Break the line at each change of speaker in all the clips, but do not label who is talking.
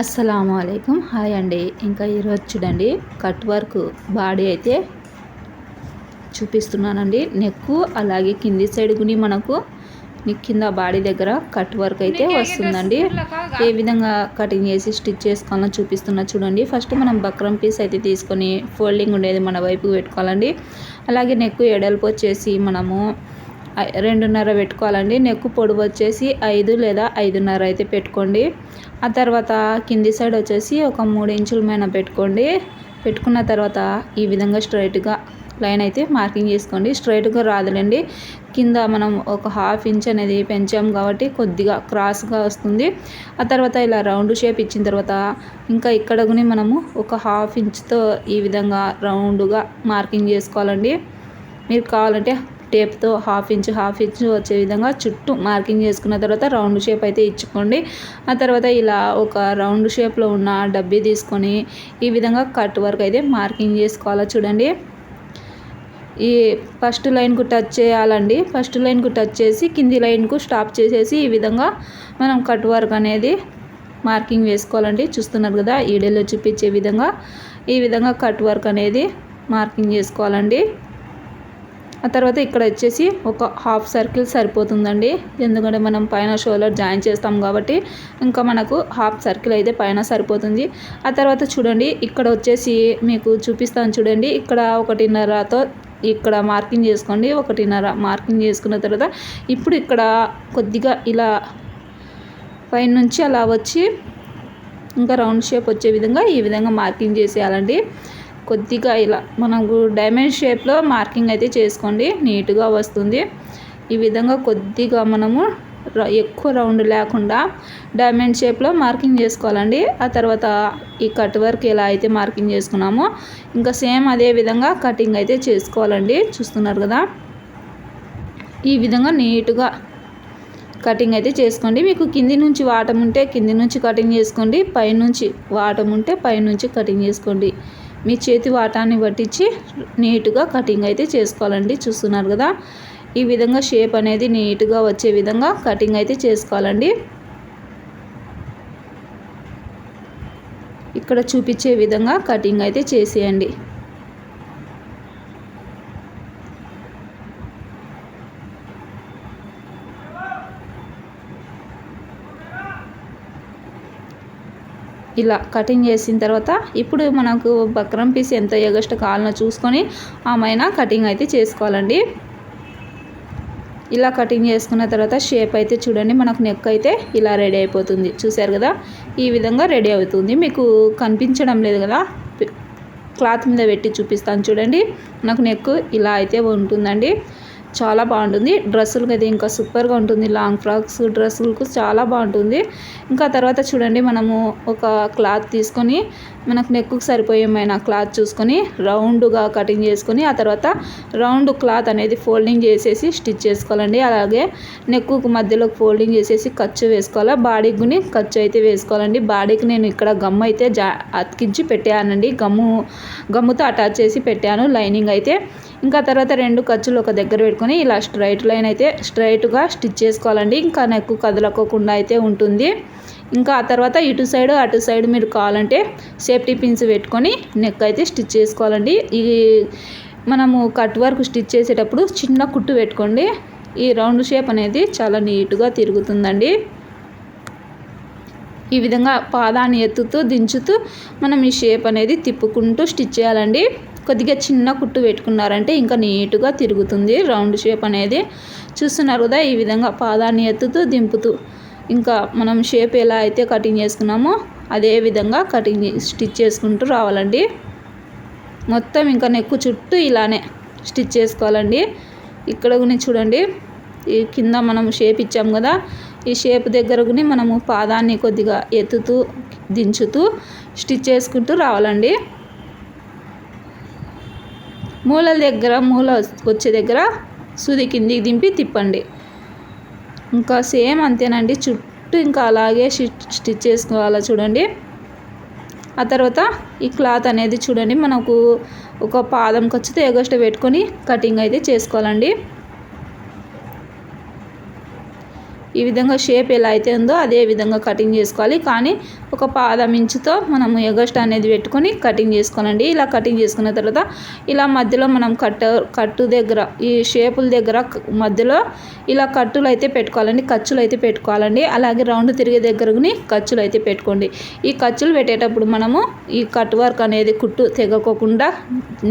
అస్సలం అయికం హాయ్ అండి. ఇంకా ఈరోజు చూడండి కట్ వర్క్ బాడీ అయితే చూపిస్తున్నానండి. నెక్ అలాగే కింది సైడ్ గుని మనకు నెక్ కింద బాడీ దగ్గర కట్ వర్క్ అయితే వస్తుందండి. ఏ విధంగా కటింగ్ చేసి స్టిచ్ చేసుకోవాలో చూపిస్తున్నా చూడండి. ఫస్ట్ మనం బక్రం పీస్ అయితే తీసుకొని ఫోల్డింగ్ ఉండేది మన వైపు పెట్టుకోవాలండి. అలాగే నెక్ ఎడల్పు వచ్చేసి మనము రెండున్నర పెట్టుకోవాలండి. నెక్ పొడవు వచ్చేసి ఐదు లేదా ఐదున్నర అయితే పెట్టుకోండి. ఆ తర్వాత కింది సైడ్ వచ్చేసి ఒక మూడు ఇంచుల మీద పెట్టుకోండి. పెట్టుకున్న తర్వాత ఈ విధంగా స్ట్రైట్గా లైన్ అయితే మార్కింగ్ చేసుకోండి. స్ట్రైట్గా రాదులేండి. కింద మనం ఒక హాఫ్ ఇంచ్ అనేది పెంచాం కాబట్టి కొద్దిగా క్రాస్గా వస్తుంది. ఆ తర్వాత ఇలా రౌండ్ షేప్ ఇచ్చిన తర్వాత ఇంకా ఇక్కడ కూడా మనము ఒక హాఫ్ ఇంచ్తో ఈ విధంగా రౌండ్గా మార్కింగ్ చేసుకోవాలండి. మీరు కావాలంటే టేప్తో హాఫ్ ఇంచ్ హాఫ్ ఇంచ్ వచ్చే విధంగా చుట్టూ మార్కింగ్ చేసుకున్న తర్వాత రౌండ్ షేప్ అయితే ఇచ్చుకోండి. ఆ తర్వాత ఇలా ఒక రౌండ్ షేప్లో ఉన్న డబ్బీ తీసుకొని ఈ విధంగా కట్ వర్క్ అయితే మార్కింగ్ చేసుకోవాలా చూడండి. ఈ ఫస్ట్ లైన్కు టచ్ చేయాలండి. ఫస్ట్ లైన్కు టచ్ చేసి కింది లైన్కు స్టాప్ చేసేసి ఈ విధంగా మనం కట్ వర్క్ అనేది మార్కింగ్ వేసుకోవాలండి. చూస్తున్నారు కదా ఈడేలో చూపించే విధంగా ఈ విధంగా కట్ వర్క్ అనేది మార్కింగ్ చేసుకోవాలండి. ఆ తర్వాత ఇక్కడ వచ్చేసి ఒక హాఫ్ సర్కిల్ సరిపోతుందండి. ఎందుకంటే మనం పైన షోల్డర్ జాయిన్ చేస్తాం కాబట్టి ఇంకా మనకు హాఫ్ సర్కిల్ అయితే పైన సరిపోతుంది. ఆ తర్వాత చూడండి ఇక్కడ వచ్చేసి మీకు చూపిస్తాను చూడండి. ఇక్కడ ఒకటిన్నరతో ఇక్కడ మార్కింగ్ చేసుకోండి. ఒకటిన్నర మార్కింగ్ చేసుకున్న తర్వాత ఇప్పుడు ఇక్కడ కొద్దిగా ఇలా పైనుంచి అలా వచ్చి ఇంకా రౌండ్ షేప్ వచ్చే విధంగా ఈ విధంగా మార్కింగ్ చేసేయాలండి. కొద్దిగా ఇలా మనకు డైమండ్ షేప్లో మార్కింగ్ అయితే చేసుకోండి. నీట్గా వస్తుంది. ఈ విధంగా కొద్దిగా మనము ఎక్కువ రౌండ్ లేకుండా డైమండ్ షేప్లో మార్కింగ్ చేసుకోవాలండి. ఆ తర్వాత ఈ కట్ వర్క్ ఎలా అయితే మార్కింగ్ చేసుకున్నామో ఇంకా సేమ్ అదే విధంగా కటింగ్ అయితే చేసుకోవాలండి. చూస్తున్నారు కదా? ఈ విధంగా నీట్గా కటింగ్ అయితే చేసుకోండి. మీకు కింది నుంచి వాటం ఉంటే కింది నుంచి కటింగ్ చేసుకోండి. పైనుంచి వాటం ఉంటే పైనుంచి కటింగ్ చేసుకోండి. మీ చేతి వాటాన్ని పట్టించి నీట్గా కటింగ్ అయితే చేసుకోవాలండి. చూస్తున్నారు కదా? ఈ విధంగా షేప్ అనేది నీట్గా వచ్చే విధంగా కటింగ్ అయితే చేసుకోవాలండి. ఇక్కడ చూపించే విధంగా కటింగ్ అయితే చేసేయండి. ఇలా కటింగ్ చేసిన తర్వాత ఇప్పుడు మనకు బక్రం పీస్ ఎంత ఎగస్ట్ కావాలనో చూసుకొని ఆమెన కటింగ్ అయితే చేసుకోవాలండి. ఇలా కటింగ్ చేసుకున్న తర్వాత షేప్ అయితే చూడండి మనకు నెక్ అయితే ఇలా రెడీ అయిపోతుంది. చూసారు కదా? ఈ విధంగా రెడీ అవుతుంది. మీకు కనిపించడం లేదు కదా? క్లాత్ మీద పెట్టి చూపిస్తాను చూడండి. నాకు నెక్ ఇలా అయితే ఉంటుందండి. చాలా బాగుంటుంది. డ్రెస్సులకి అయితే ఇంకా సూపర్గా ఉంటుంది. లాంగ్ ఫ్రాక్స్ డ్రెస్సులకు చాలా బాగుంటుంది. ఇంకా తర్వాత చూడండి మనము ఒక క్లాత్ తీసుకొని మనకు నెక్కుకు సరిపోయేమైన క్లాత్ చూసుకొని రౌండ్గా కటింగ్ చేసుకొని ఆ తర్వాత రౌండ్ క్లాత్ అనేది ఫోల్డింగ్ చేసేసి స్టిచ్ చేసుకోవాలండి. అలాగే నెక్కుకు మధ్యలో ఫోల్డింగ్ చేసేసి ఖర్చు వేసుకోవాలి? బాడీకి కూడా ఖర్చు అయితే వేసుకోవాలండి. బాడీకి నేను ఇక్కడ గమ్ అయితే జా అతికించి పెట్టానండి. గమ్ము గమ్ముతో అటాచ్ చేసి పెట్టాను. లైనింగ్ అయితే. ఇంకా తర్వాత రెండు ఖర్చులు ఒక దగ్గర పెట్టుకొని ఇలా స్ట్రైట్ లైన్ అయితే స్ట్రైట్గా స్టిచ్ చేసుకోవాలండి. ఇంకా నెక్కు కదలకోకుండా అయితే ఉంటుంది. ఇంకా ఆ తర్వాత ఇటు సైడ్ అటు సైడ్ మీరు కావాలంటే సేఫ్టీ పిన్స్ పెట్టుకొని నెక్ అయితే స్టిచ్ చేసుకోవాలండి. ఈ మనము కట్ వర్క్ స్టిచ్ చేసేటప్పుడు చిన్న కుట్టు పెట్టుకోండి. ఈ రౌండ్ షేప్ అనేది చాలా నీట్గా తిరుగుతుందండి. ఈ విధంగా పాదాన్ని ఎత్తుతూ దించుతూ మనం ఈ షేప్ అనేది తిప్పుకుంటూ స్టిచ్ చేయాలండి. కొద్దిగా చిన్న కుట్టు పెట్టుకున్నారంటే ఇంకా నీట్గా తిరుగుతుంది. రౌండ్ షేప్ అనేది చూస్తున్నారు కదా ఈ విధంగా పాదాన్ని ఎత్తుతూ దింపుతూ. ఇంకా మనం షేప్ ఎలా అయితే కటింగ్ చేసుకున్నామో అదే విధంగా కటింగ్ చే- స్టిచ్ చేసుకుంటూ రావాలండి. మొత్తం ఇంకా నెక్కు చుట్టూ ఇలానే స్టిచ్ చేసుకోవాలండి. ఇక్కడ కూడా చూడండి ఈ కింద మనం షేప్ ఇచ్చాం కదా ఈ షేప్ దగ్గర కూడా మనము పాదాన్ని కొద్దిగా ఎత్తుతూ దించుతూ స్టిచ్ చేసుకుంటూ రావాలండి. మూలల దగ్గర మూల వచ్చే దగ్గర సూది కిందికి దింపి తిప్పండి. ఇంకా సేమ్ అంతేనండి. చుట్టూ ఇంకా అలాగే స్టిచ్ స్టిచ్ చేసుకోవాలా చూడండి. ఆ తర్వాత ఈ క్లాత్ అనేది చూడండి. మనకు ఒక పాదం వచ్చి ఎగస్ట్ పెట్టుకొని కటింగ్ అయితే చేసుకోవాలండి. ఈ విధంగా షేప్ ఎలా అయితే ఉందో అదే విధంగా కటింగ్ చేసుకోవాలి. కానీ ఒక పాదం ఇంచుతో మనం ఎగస్ట్ అనేది పెట్టుకొని కటింగ్ చేసుకోవాలండి. ఇలా కటింగ్ చేసుకున్న తర్వాత ఇలా మధ్యలో మనం కట్ట కట్టు దగ్గర ఈ షేపుల దగ్గర మధ్యలో ఇలా కట్టులు అయితే పెట్టుకోవాలండి. ఖర్చులు అయితే పెట్టుకోవాలండి. అలాగే రౌండ్ తిరిగే దగ్గరని ఖర్చులు అయితే పెట్టుకోండి. ఈ ఖర్చులు పెట్టేటప్పుడు మనము ఈ కట్ వర్క్ అనేది కుట్టు తెగకోకుండా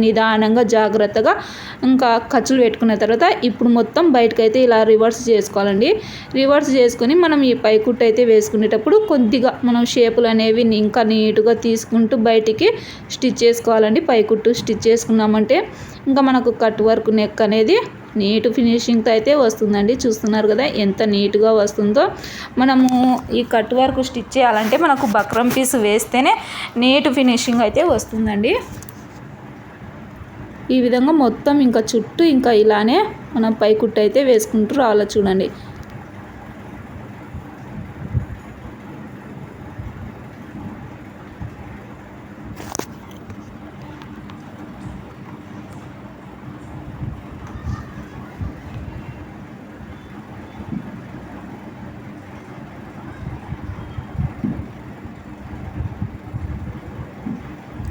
నిదానంగా జాగ్రత్తగా ఇంకా ఖర్చులు పెట్టుకున్న తర్వాత ఇప్పుడు మొత్తం బయటకైతే ఇలా రివర్స్ చేసుకోవాలండి. రివర్స్ చేసుకొని మనం ఈ పైకుట్టు అయితే వేసుకునేటప్పుడు కొద్దిగా మనం షేపులు అనేవి ఇంకా నీట్గా తీసుకుంటూ బయటికి స్టిచ్ చేసుకోవాలండి. పైకుట్టు స్టిచ్ చేసుకున్నామంటే ఇంకా మనకు కట్ వర్క్ నెక్ అనేది నీట్ ఫినిషింగ్తో అయితే వస్తుందండి. చూస్తున్నారు కదా ఎంత నీట్గా వస్తుందో. మనము ఈ కట్ వర్క్ స్టిచ్ చేయాలంటే మనకు బక్రం పీస్ వేస్తేనే నీట్ ఫినిషింగ్ అయితే వస్తుందండి. ఈ విధంగా మొత్తం ఇంకా చుట్టూ ఇంకా ఇలానే మనం పైకుట్టు అయితే వేసుకుంటూ రావాలో చూడండి.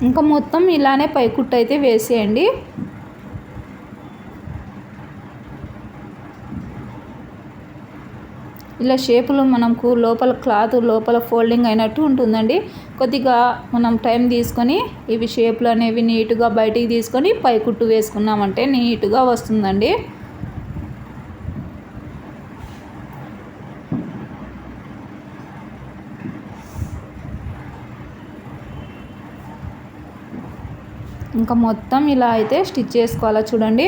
ఇంకా మొత్తం ఇలానే పైకుట్టు అయితే వేసేయండి. ఇలా షేపులు మనకు లోపల క్లాత్ లోపల ఫోల్డింగ్ అయినట్టు ఉంటుందండి. కొద్దిగా మనం టైం తీసుకొని ఇవి షేపులు అనేవి నీట్గా బయటికి తీసుకొని పైకుట్టు వేసుకున్నామంటే నీట్గా వస్తుందండి. ఇంకా మొత్తం ఇలా అయితే స్టిచ్ చేసుకోవాలా చూడండి.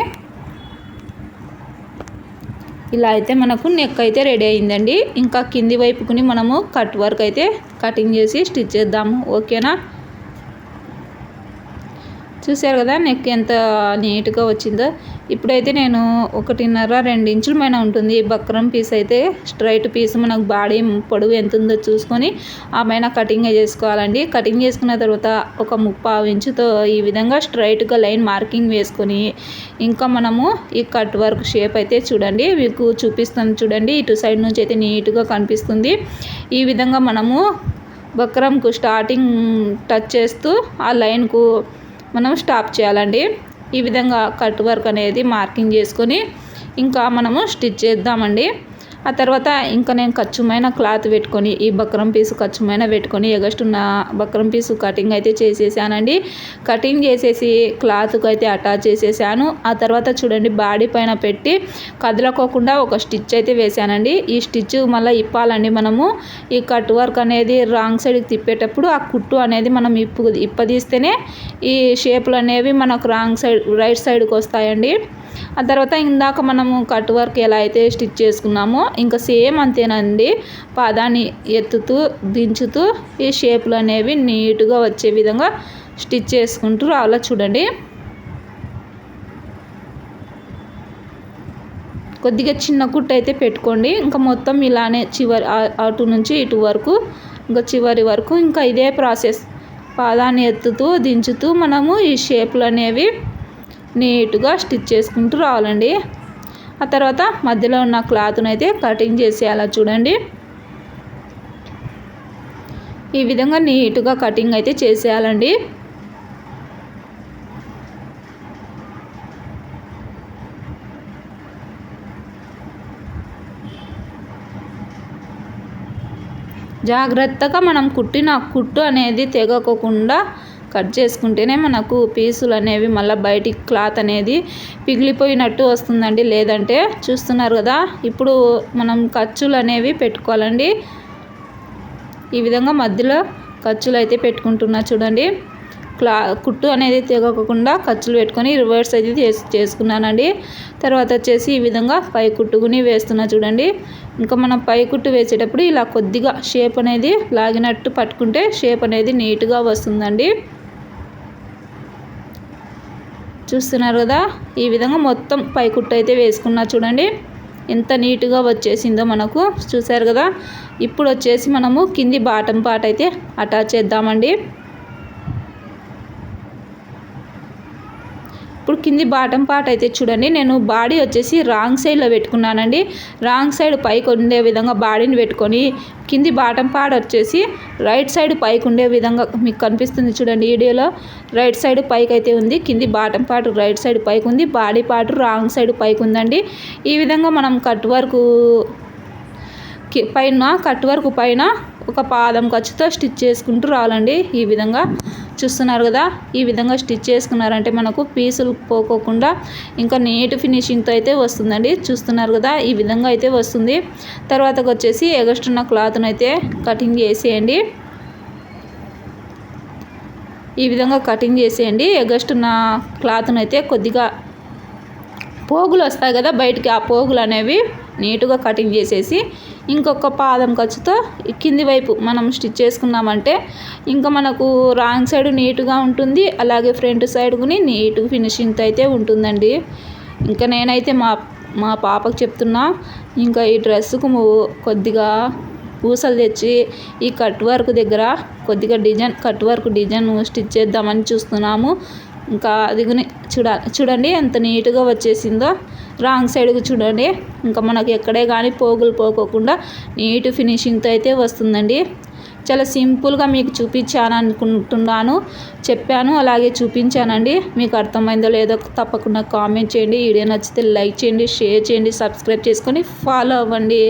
ఇలా అయితే మనకు నెక్ అయితే రెడీ అయిందండి. ఇంకా కింది వైపుకుని మనము కట్ వర్క్ అయితే కటింగ్ చేసి స్టిచ్ చేద్దాము. ఓకేనా చూసారు కదా నెక్ ఎంత నీట్గా వచ్చిందో. ఇప్పుడైతే నేను ఒకటిన్నర రెండు ఇంచుల పైన ఉంటుంది. బక్రం పీస్ అయితే స్ట్రైట్ పీస్ మనకు బాడీ పొడవు ఎంత ఉందో చూసుకొని ఆ పైన కటింగ్ చేసుకోవాలండి. కటింగ్ చేసుకున్న తర్వాత ఒక ముప్పావు ఇంచుతో ఈ విధంగా స్ట్రైట్గా లైన్ మార్కింగ్ వేసుకొని ఇంకా మనము ఈ కట్ వర్క్ షేప్ అయితే చూడండి. మీకు చూపిస్తాను చూడండి. ఇటు సైడ్ నుంచి అయితే నీట్గా కనిపిస్తుంది. ఈ విధంగా మనము బక్రంకు స్టార్టింగ్ టచ్ చేస్తూ ఆ లైన్కు మనం స్టాప్ చేయాలండి. ఈ విధంగా కట్ వర్క్ అనేది మార్కింగ్ చేసుకొని ఇంకా మనము స్టిచ్ చేద్దామండి. ఆ తర్వాత ఇంకా నేను ఖర్చుమైన క్లాత్ పెట్టుకొని ఈ బక్రం పీసు ఖర్చుమైన పెట్టుకొని ఎగస్టున్న బక్రం పీసు కటింగ్ అయితే చేసేసానండి. కటింగ్ చేసేసి క్లాత్కి అయితే అటాచ్ చేసేసాను. ఆ తర్వాత చూడండి బాడీ పైన పెట్టి కదలకోకుండా ఒక స్టిచ్ అయితే వేసానండి. ఈ స్టిచ్ మళ్ళీ ఇప్పాలండి మనము. ఈ కట్ వర్క్ అనేది రాంగ్ సైడ్కి తిప్పేటప్పుడు ఆ కుట్టు అనేది మనం ఇప్పు ఇప్పదీస్తేనే ఈ షేపులు అనేవి మనకు రాంగ్ సైడ్ రైట్ సైడ్కి వస్తాయండి. ఆ తర్వాత ఇందాక మనము కట్ వర్క్ ఎలా అయితే స్టిచ్ చేసుకున్నామో ఇంకా సేమ్ అంతేనండి. పాదాన్ని ఎత్తుతూ దించుతూ ఈ షేపులు అనేవి నీట్గా వచ్చే విధంగా స్టిచ్ చేసుకుంటూ రావాలో చూడండి. కొద్దిగా చిన్న కుట్టు అయితే పెట్టుకోండి. ఇంకా మొత్తం ఇలానే చివరి అటు నుంచి ఇటు వరకు ఇంకా చివరి వరకు ఇంకా ఇదే ప్రాసెస్. పాదాన్ని ఎత్తుతూ దించుతూ మనము ఈ షేపులు అనేవి నీట్గా స్టిచ్ చేసుకుంటూ రావాలండి. ఆ తర్వాత మధ్యలో ఉన్న క్లాత్ను అయితే కటింగ్ చేసేయాలా చూడండి. ఈ విధంగా నీట్గా కటింగ్ అయితే చేసేయాలండి. జాగ్రత్తగా మనం కుట్టిన కుట్టు అనేది తెగకోకుండా కట్ చేసుకుంటేనే మనకు పీసులు అనేవి మళ్ళీ బయటికి క్లాత్ అనేది పిగిలిపోయినట్టు వస్తుందండి. లేదంటే చూస్తున్నారు కదా ఇప్పుడు మనం ఖర్చులు అనేవి పెట్టుకోవాలండి. ఈ విధంగా మధ్యలో ఖర్చులు అయితే పెట్టుకుంటున్నా చూడండి. క్లా కుట్టు అనేది తెగకుండా ఖర్చులు పెట్టుకొని రివర్స్ అయితే చేసు చేసుకున్నానండి. తర్వాత వచ్చేసి ఈ విధంగా పై కుట్టుకుని వేస్తున్నా చూడండి. ఇంకా మనం పై కుట్టు వేసేటప్పుడు ఇలా కొద్దిగా షేప్ అనేది లాగినట్టు పట్టుకుంటే షేప్ అనేది నీట్గా వస్తుందండి. చూస్తున్నారు కదా? ఈ విధంగా మొత్తం పైకుట్టు అయితే వేసుకున్నా చూడండి. ఎంత నీట్గా వచ్చేసిందో మనకు. చూసారు కదా? ఇప్పుడు వచ్చేసి మనము కింది బాటం పాట అయితే అటాచ్ చేద్దామండి. కింది బాటం పార్ట్ అయితే చూడండి. నేను బాడీ వచ్చేసి రాంగ్ సైడ్లో పెట్టుకున్నానండి. రాంగ్ సైడ్ పైకి ఉండే విధంగా బాడీని పెట్టుకొని కింది బాటం పార్ట్ వచ్చేసి రైట్ సైడ్ పైకి ఉండే విధంగా మీకు కనిపిస్తుంది చూడండి వీడియోలో రైట్ సైడ్ పైకి అయితే ఉంది కింది బాటం పార్ట్ రైట్ సైడ్ పైకి ఉంది బాడీ పార్ట్ రాంగ్ సైడ్ పైకి ఉందండి. ఈ విధంగా మనం కట్ వర్క్ కి- పైన కట్ వర్క్ పైన ఒక పాదం ఖర్చుతో స్టిచ్ చేసుకుంటూ రావాలండి ఈ విధంగా చూస్తున్నారు కదా ఈ విధంగా స్టిచ్ చేసుకున్నారంటే మనకు పీసులు పోకోకుండా ఇంకా నీట్ ఫినిషింగ్తో అయితే వస్తుందండి. చూస్తున్నారు కదా ఈ విధంగా అయితే వస్తుంది. తర్వాతకు వచ్చేసి ఎగస్టున్న క్లాత్ను అయితే కటింగ్ చేసేయండి. ఈ విధంగా కటింగ్ చేసేయండి. ఎగస్టున్న క్లాత్ను అయితే కొద్దిగా పోగులు వస్తాయి కదా బయటికి ఆ పోగులు అనేవి నీట్గా కటింగ్ చేసేసి ఇంకొక పాదం ఖర్చుతో కింది వైపు మనం స్టిచ్ చేసుకున్నామంటే ఇంకా మనకు రాంగ్ సైడ్ నీట్గా ఉంటుంది అలాగే ఫ్రంట్ సైడ్ కూడా నీట్గా ఫినిషింగ్తో అయితే ఉంటుందండి. ఇంకా నేనైతే మా మా పాపకు చెప్తున్నా ఇంకా ఈ డ్రెస్సుకు కొద్దిగా పూసలు తెచ్చి ఈ కట్ వర్క్ దగ్గర కొద్దిగా design cut work design stitch చేద్దామని చూస్తున్నాము. ఇంకా అది చూడాలి చూడ చూడండి ఎంత నీట్గా వచ్చేసిందో. రాంగ్ సైడ్కి చూడండి. ఇంకా మనకి ఎక్కడే కానీ పోగులు పోకోకుండా నీట్ ఫినిషింగ్తో అయితే వస్తుందండి. చాలా సింపుల్గా మీకు చూపించాను అనుకుంటున్నాను చెప్పాను అలాగే చూపించానండి. మీకు అర్థమైందో లేదో తప్పకుండా కామెంట్ చేయండి. వీడియో నచ్చితే లైక్ చేయండి షేర్ చేయండి సబ్స్క్రైబ్ చేసుకొని ఫాలో అవ్వండి.